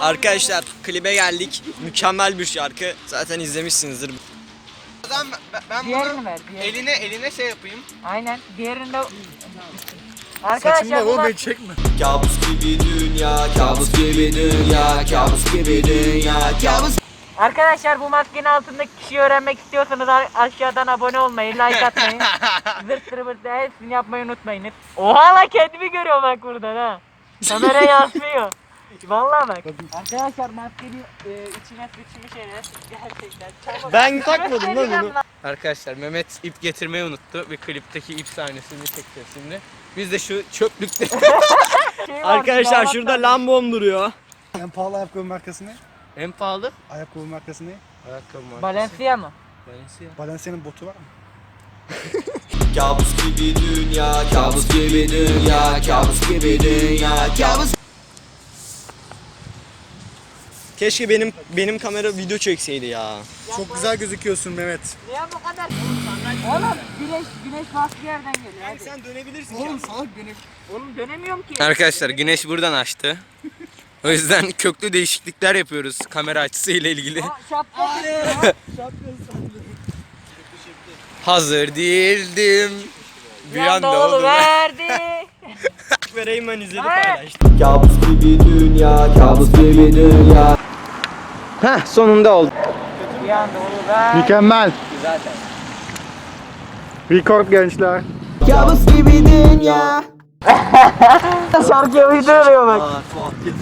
Arkadaşlar klibe geldik. Mükemmel bir şarkı. Zaten izlemişsinizdir. Ben, ben Diğerini ver. Diğerini. eline eline şey yapayım. Aynen. Diğerinde... Arkadaşlar bu maç... çekme. Kabus gibi dünya, kabus gibi dünya, kabus gibi dünya, kabus Arkadaşlar bu maskenin altındaki kişiyi öğrenmek istiyorsanız a- aşağıdan abone olmayı, like atmayı, zırt zırt hepsini yapmayı unutmayınız. Oha lan kendimi görüyorum bak buradan ha. Kamera yansıyor. Vallahi bak. Arkadaşlar maskeni e, içine sıçmış şeyler. Gerçekten. Çabuk. Ben takmadım lan bunu. Arkadaşlar Mehmet ip getirmeyi unuttu ve klipteki ip sahnesini çekeceğiz şimdi. Biz de şu çöplükte Şey Arkadaşlar şurada lambom duruyor. En pahalı ayakkabı markası ne? en pahalı Ayakkabı markası ne? ayakkabı markası. Balenciaga mı? Balenciaga. Balenciaga'nın botu var mı? Kabus gibi dünya, kabus gibi dünya, kabus gibi dünya, kabus Keşke benim benim kamera video çekseydi ya. Çok güzel gözüküyorsun Mehmet. Niye bu kadar? Oğlum güneş, güneş başka yerden geliyor. Hadi. Sen dönebilirsin. Oğlum salak beni. Oğlum dönemiyorum ki. Arkadaşlar güneş buradan açtı. O yüzden köklü değişiklikler yapıyoruz kamera açısı ile ilgili. Aa, şapka Hazır değildim. Bir anda oldu. verdi. Vereyim ben izledim Hayır. paylaştım. Kabus gibi dünya, kabus gibi dünya. Heh sonunda oldu. Bir anda. Mükemmel. Zaten. Record gençler. Kabus gibi dünya. Şarkıya bak. Kabus gibi dünya, kabus gibi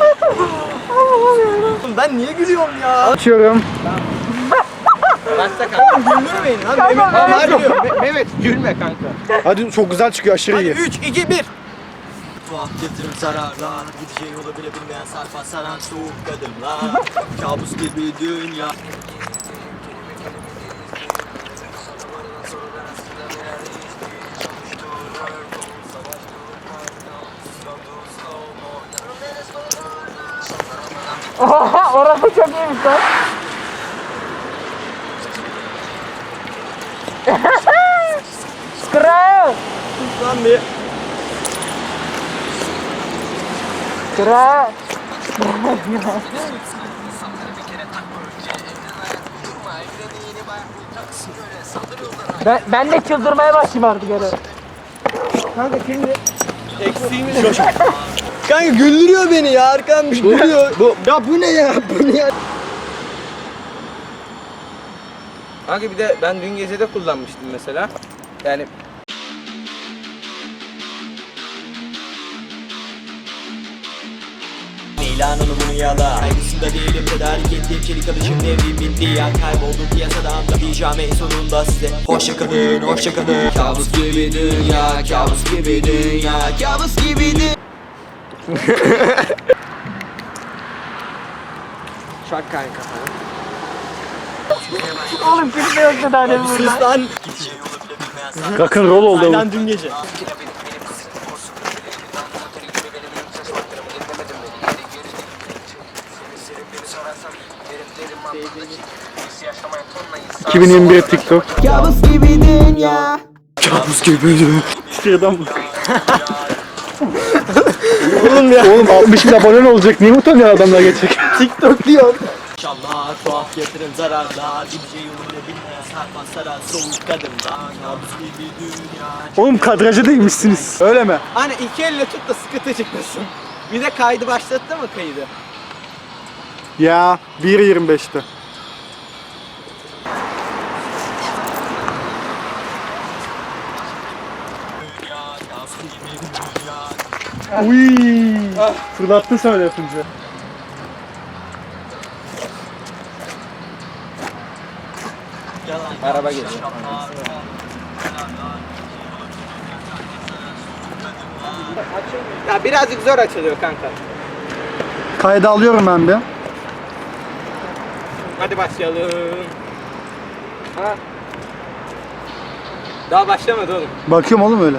Oğlum ben niye gülüyorum ya? Açıyorum. Başla kanka. Güldürmeyin lan. Mehmet Baba ben- gülüyor. Me- Mehmet gülme kanka. Hadi çok güzel çıkıyor aşırı Hadi iyi. 3, 2, 1. Fuat getirim zararlar. Gideceği yolu bile bilmeyen sarfa saran soğuk kadınlar. Kabus gibi dünya. Oha orası çok iyiymiş lan. Lan bir. Kral. ben, ben de çıldırmaya başlayayım artık öyle. Eksiğimiz yok. Kanka güldürüyor beni ya arkammış gülüyor. Bu, ya bu ne ya? Bu ne ya? Kanka bir de ben dün gece de kullanmıştım mesela. Yani Milan onu bunu yala. Kaygısında değilim tedarik ettiğim çelik alışım devrim bitti. Ya Kayboldum piyasadan da pijama en sonunda size. Hoşça kalın hoşça kalın. Kabus gibi dünya kabus gibi dünya Kabus gibi dünya şak kanka. Oğlum yoktu daha demin burada. Rock'ın rol oldu. Aynen dün gece 2021 TikTok. Kabus gibi dünya Kabus gibi dünya. Şuradan bak. Oğlum ya Oğlum 60 bin abone olacak. Niye utanıyor adamlar geçecek? TikTok diyor İnşallah tuhaf getirin zararlar Gideceği yolu bile bilmeyen sarfa saran soğuk kadınlar Kabus gibi dünya Oğlum kadraja değmişsiniz. Öyle mi? Hani iki elle tut da sıkıntı çıkmasın. Bir de kaydı başlattı mı kaydı? Ya 1.25'te. Uy, fırlattın sen öyle yapınca. Araba geliyor. Ya birazcık zor açılıyor kanka. Kayda alıyorum ben bir. Hadi başlayalım. Ha. Daha başlamadı oğlum. Bakıyorum oğlum öyle.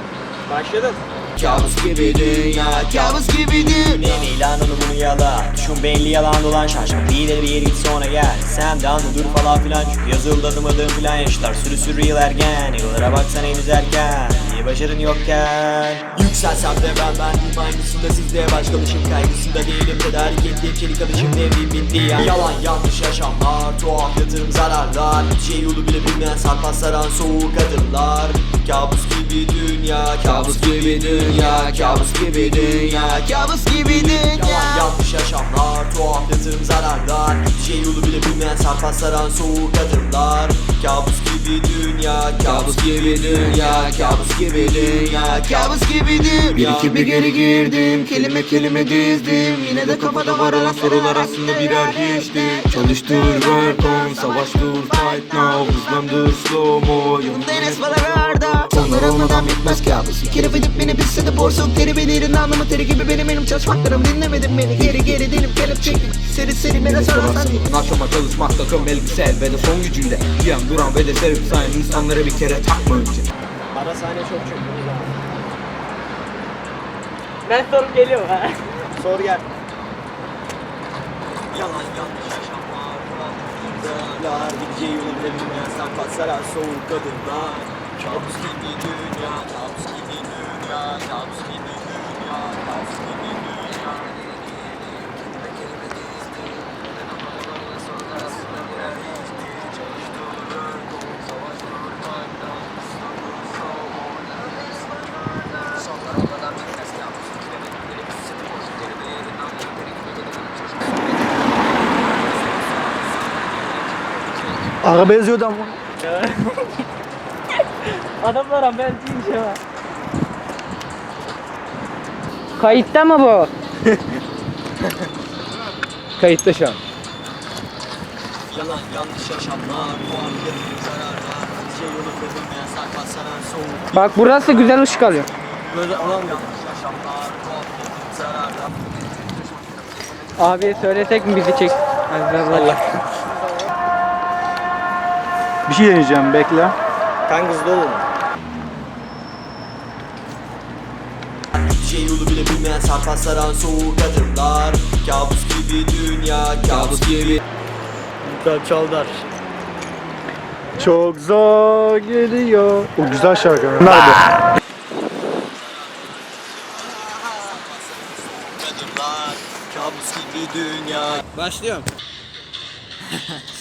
Başladın. Kabus gibi dünya, kabus gibi dünya Milan onu bunu yala Düşün belli yalan dolan şaşma Bir de bir yere git sonra gel Sen de anla dur falan filan Çünkü yazıldı adım adım filan yaşlar Sürü sürü yıl ergen Yıllara baksan henüz erken Bir başarın yokken? Yükselsem de ben bendim aynısında sizde Başkalaşım kaygısında değilim. Tedarik ettiğim çelik alışım devrim bitti ya. Yalan yanlış yaşamlar Tuhaf yatırım zararlar. Bir şey yolu bile bilmeyen sarpa saran soğuk adımlar. Kabus gibi dünya Kabus gibi dünya Kabus gibi dünya Kabus gibi dünya. Yalan yanlış yaşamlar Tuhaf yatırım zararlar. Bir şey yolu bile bilmeyen sarpa saran soğuk adımlar. Kabus gibi dünya Kabus gibi dünya Kabus gibi dünya Kabus gibi dünya Bir iki bir geri girdim Kelime kelime dizdim. Yine de kafada var olan sorular aslında birer geçti. Çalıştır work on Savaş dur fight now. Hızlandır slow mo Yanımda Enes Balagar'da Onlar olmadan bitmez kabus. Bir kere edip beni bitse de borsuk Teri belirin anlamı teri gibi benim benim çalışmaklarım. Dinlemedin beni. Geri geri dinip gelip çektim. Seri seri beni sorarsan Akşama çalışmak takım elbisel ve de son gücünde Yiyen duran ve de sevip sayan insanlara bir kere takma önce Ara sahne çok çok güzel. Ben sorup geliyorum ha. Sor gel. Yalan yanlış yaşamlar Kurallar Gideceği yolu bile bilmeyen sarpa saran soğuk adımlar Kabus gibi dünya Kabus gibi dünya Kabus gibi dünya Kabus gibi dünya Araba yazıyordu ama. Adamlara ben deyince var. Kayıtta mı bu? Kayıtta şu an. Yalan yanlış yaşamlar yatırım zararlar Gideceği yolu bilmeyen sarpa saran soğuk Bak burası güzel ışık alıyor. Böyle alan yanlış yaşamlar yatırım zararlar Abi söylesek mi bizi çek? Allah. Bir şey deneyeceğim bekle. Kanka hızlı olun. Gideceği yolu bile bilmeyen sarpa saran soğuk adımlar Kabus gibi dünya Kabus gibi Mutlaka Çaldar. Çok zor geliyor. O güzel şarkı. Nerede? adımlar Kabus gibi dünya Başlıyorum.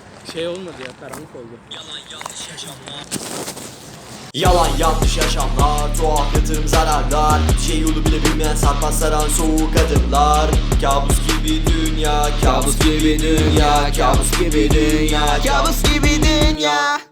Şey olmadı ya karanlık oldu. Yalan yanlış yaşamlar Tuhaf yatırım zararlar. Şey yolu bile bilmeyen sarpa saran soğuk adımlar. Kabus gibi dünya Kabus gibi dünya Kabus gibi dünya Kabus gibi dünya